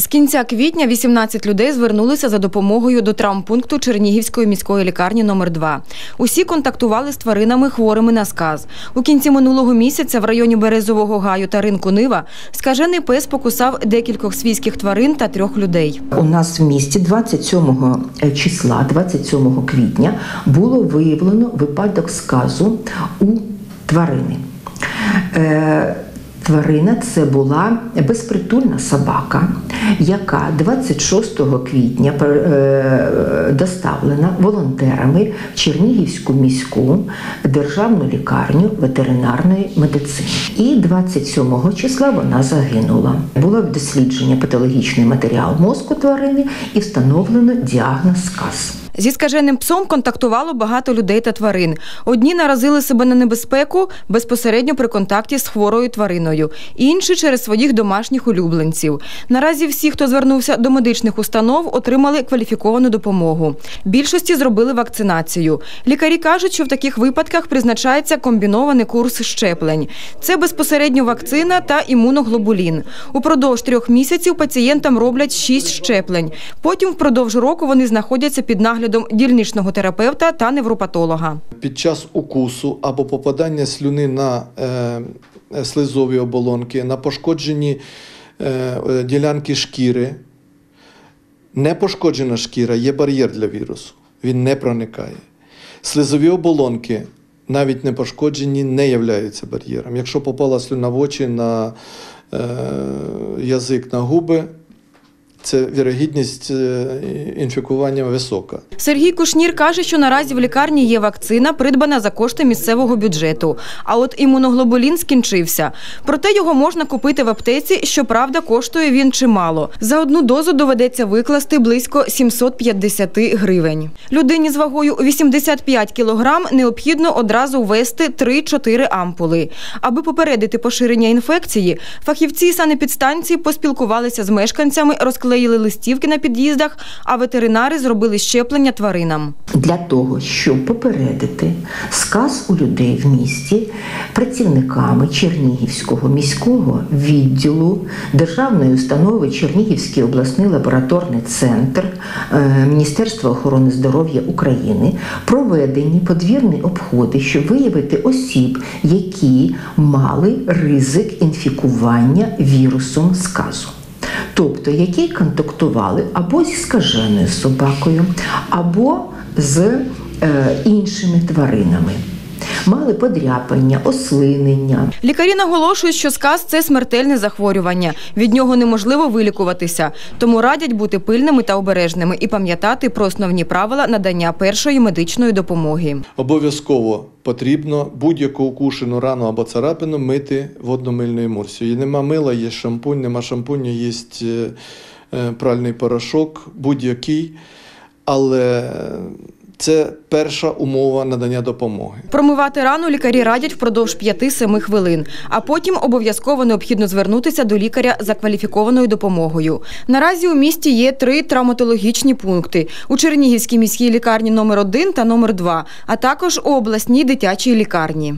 З кінця квітня 18 людей звернулися за допомогою до травмпункту Чернігівської міської лікарні номер 2 Усі контактували з тваринами хворими на сказ. У кінці минулого місяця в районі Березового гаю та ринку Нива скажений пес покусав декількох свійських тварин та трьох людей. У нас в місті 27 числа, 27 квітня, було виявлено випадок сказу у тварини. Тварина це була безпритульна собака, яка 26 квітня е, доставлена волонтерами в Чернігівську міську державну лікарню ветеринарної медицини. І 27 числа вона загинула. Було дослідження патологічний матеріал мозку тварини і встановлено діагноз сказ. Зі скаженим псом контактувало багато людей та тварин. Одні наразили себе на небезпеку безпосередньо при контакті з хворою твариною, інші через своїх домашніх улюбленців. Наразі всі, хто звернувся до медичних установ, отримали кваліфіковану допомогу. Більшості зробили вакцинацію. Лікарі кажуть, що в таких випадках призначається комбінований курс щеплень. Це безпосередньо вакцина та імуноглобулін. Упродовж трьох місяців пацієнтам роблять шість щеплень. Потім впродовж року вони знаходяться під наглядом дільничного терапевта та невропатолога. Під час укусу або попадання слюни на е, слизові оболонки, на пошкоджені е, ділянки шкіри, не пошкоджена шкіра є бар'єр для вірусу. Він не проникає. Слизові оболонки, навіть не пошкоджені, не являються бар'єром. Якщо попала слюна в очі на е, язик на губи, це вірогідність е, інфікування висока. Сергій Кушнір каже, що наразі в лікарні є вакцина, придбана за кошти місцевого бюджету. А от імуноглобулін скінчився. Проте його можна купити в аптеці. Щоправда, коштує він чимало. За одну дозу доведеться викласти близько 750 гривень. Людині з вагою 85 кілограм необхідно одразу ввести 3-4 ампули. Аби попередити поширення інфекції, фахівці санепідстанції поспілкувалися з мешканцями, розклали розклеїли листівки на під'їздах, а ветеринари зробили щеплення тваринам. Для того, щоб попередити сказ у людей в місті, працівниками Чернігівського міського відділу Державної установи Чернігівський обласний лабораторний центр е, Міністерства охорони здоров'я України проведені подвірні обходи, щоб виявити осіб, які мали ризик інфікування вірусом сказу тобто які контактували або зі скаженою собакою, або з е, іншими тваринами. Мали подряпання, ослинення. Лікарі наголошують, що сказ це смертельне захворювання. Від нього неможливо вилікуватися. Тому радять бути пильними та обережними і пам'ятати про основні правила надання першої медичної допомоги. Обов'язково потрібно будь-яку укушену рану або царапину мити водномильною емульсією. Нема мила, є шампунь, нема шампуня, є е, е, пральний порошок, будь-який. Але це перша умова надання допомоги. Промивати рану лікарі радять впродовж 5-7 хвилин, а потім обов'язково необхідно звернутися до лікаря за кваліфікованою допомогою. Наразі у місті є три травматологічні пункти у Чернігівській міській лікарні номер 1 та номер 2 а також у обласній дитячій лікарні.